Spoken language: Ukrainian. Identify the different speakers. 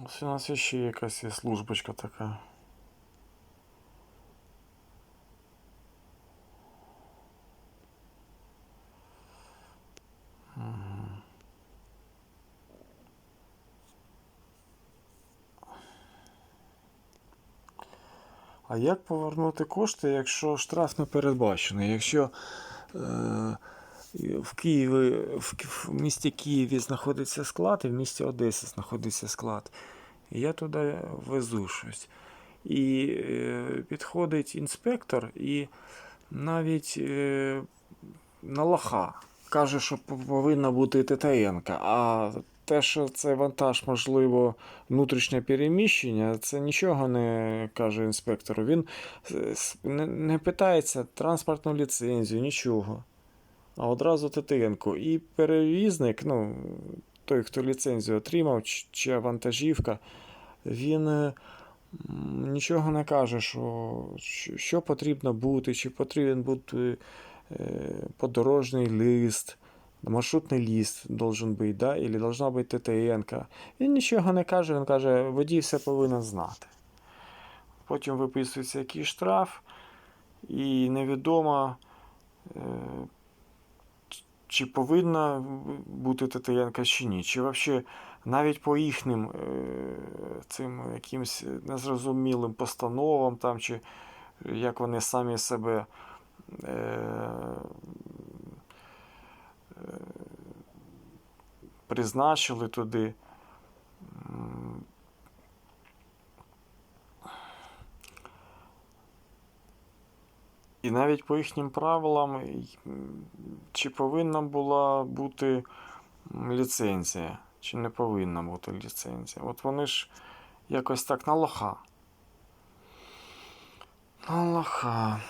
Speaker 1: Ось у нас ще якась є службочка така. А як повернути кошти, якщо штраф не передбачений? Якщо е, в Києві, в, місті Києві знаходиться склад, і в місті Одесі знаходиться склад. І я туди везу щось. І е, підходить інспектор і навіть е, на лоха каже, що повинна бути ТТН. А те, що це вантаж, можливо, внутрішнє переміщення, це нічого не каже інспектору. Він е, не питається транспортну ліцензію, нічого. А одразу ТТН. І перевізник, ну, той, хто ліцензію отримав, чи, вантажівка, він е, нічого не каже, що, що, потрібно бути, чи потрібен бути е, подорожний лист, маршрутний лист должен бути, да? Или должна бути ТТН. Він нічого не каже, він каже, водій все повинен знати. Потім виписується якийсь штраф, і невідомо, е, чи повинна бути ТТН чи ні. Чи взагалі навіть по їхнім е, цим якимсь незрозумілим постановам, там, чи як вони самі себе е, е, призначили туди. І навіть по їхнім правилам, чи повинна була бути ліцензія, чи не повинна бути ліцензія. От вони ж якось так на лоха. На лоха.